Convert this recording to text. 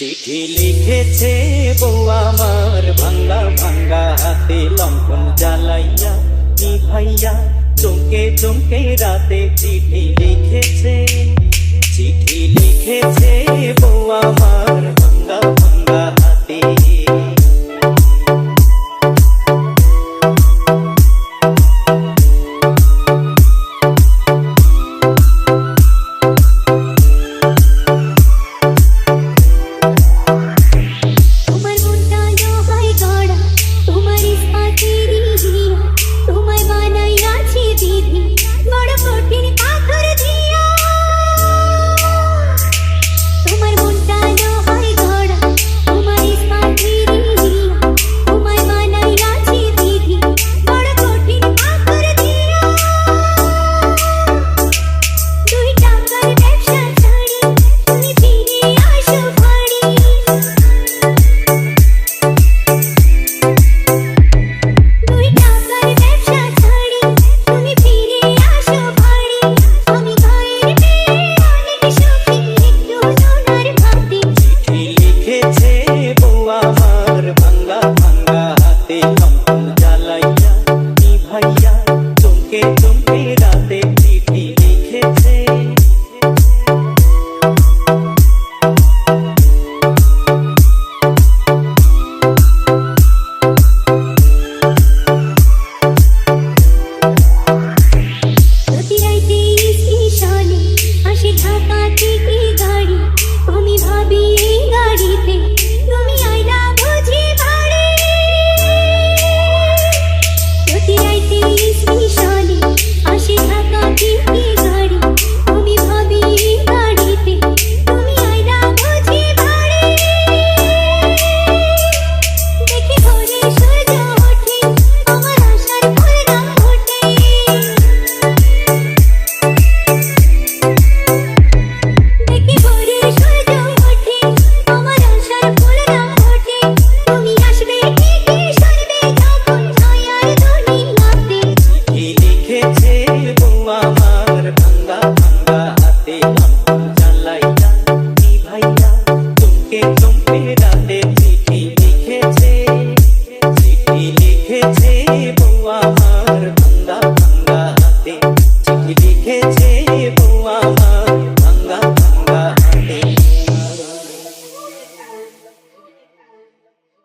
চিঠি লিখেছে বউ আমার, ভাঙ্গা ভাঙ্গা হাতে লঙ্কন জ্বালাইয়া কি ভাইয়া চমকে চমকে রাতে চিঠি লিখেছে। রাতে কম্পন জ্বালাইয়া কি ভাইয়া চমকে চমকে রাতে চিঠি লিখেছে। আসে ঢাকা থেকে গাড়ি, আমি ভাবি